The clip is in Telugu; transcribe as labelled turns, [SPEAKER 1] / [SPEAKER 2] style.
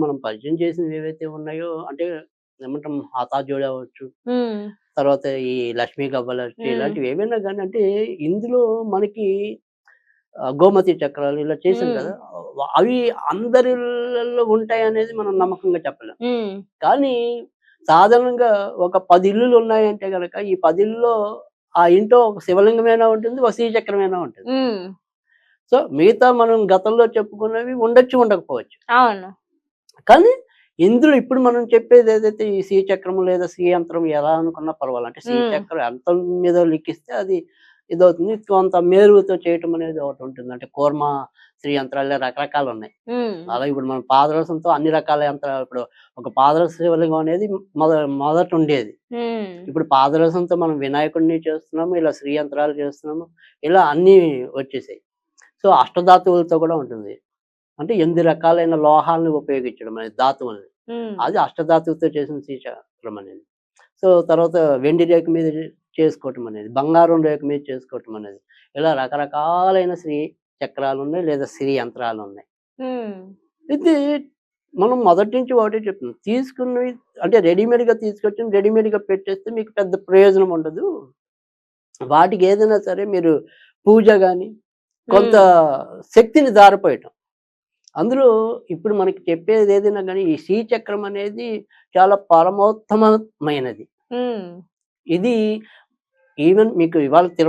[SPEAKER 1] మనం పరిచయం చేసినవి ఏవైతే ఉన్నాయో అంటే ఏమంటాం హాతాజోడి అవ్వచ్చు తర్వాత ఈ లక్ష్మీ
[SPEAKER 2] మ్మ్.
[SPEAKER 1] ఇలాంటివి ఏమైనా కానీ అంటే ఇందులో మనకి గోమతి చక్రాలు ఇలా చేసాం. కదా అవి అందరిలో ఉంటాయి అనేది మనం నమ్మకంగా చెప్పలేం. కానీ సాధారణంగా ఒక పది ఇల్లులు ఉన్నాయంటే గనక ఈ పది ఇల్లులో ఆ ఇంట్లో ఒక శివలింగమైనా ఉంటుంది ఒక శ్రీచక్రమైనా ఉంటుంది. సో మిగతా మనం గతంలో చెప్పుకున్నవి ఉండొచ్చు ఉండకపోవచ్చు.
[SPEAKER 2] అవును.
[SPEAKER 1] కానీ ఇందులో ఇప్పుడు మనం చెప్పేది ఏదైతే ఈ శ్రీచక్రము లేదా శ్రీయంత్రం ఎలా అనుకున్నా పర్వాలేదు. అంటే శ్రీచక్రం ఎంత మీద లిఖిస్తే అది ఇదవుతుంది. కొంత మేరుతో చేయటం అనేది ఒకటి ఉంటుంది. అంటే కూర్మ శ్రీ యంత్రాలు రకరకాలు ఉన్నాయి. అలా ఇప్పుడు మనం పాదరసంతో అన్ని రకాల యంత్రాలు ఇప్పుడు ఒక పాదరస శివలింగం అనేది మొద మొదట ఉండేది. ఇప్పుడు పాదరసంతో మనం వినాయకుడిని చేస్తున్నాము ఇలా శ్రీ యంత్రాలు చేస్తున్నాము ఇలా అన్నీ వచ్చేసాయి. సో అష్టధాతువులతో కూడా ఉంటుంది. అంటే ఎనిమిది రకాలైన లోహాలను ఉపయోగించడం అనేది ధాతువుల్ని అది అష్టధాతువుతో చేసిన శ్రీచక్రం అనేది. సో తర్వాత వెండి రేఖ మీద చేసుకోవటం అనేది బంగారం రేఖ మీద చేసుకోవటం అనేది. ఇలా రకరకాలైన శ్రీ చక్రాలు ఉన్నాయి లేదా శ్రీ యంత్రాలు ఉన్నాయి. ఇది మనం మొదటి నుంచి ఒకటే చెప్తున్నాం. తీసుకున్నవి అంటే రెడీమేడ్గా తీసుకొచ్చి రెడీమేడ్గా పెట్టేస్తే మీకు పెద్ద ప్రయోజనం ఉండదు. వాటికి ఏదైనా సరే మీరు పూజ కానీ కొంత శక్తిని దారిపోయటం అందులో ఇప్పుడు మనకి చెప్పేది ఏదైనా కానీ ఈ శ్రీచక్రం అనేది చాలా పరమోత్తమమైనది. ఇది ఈవెన్ మీకు ఇవాళ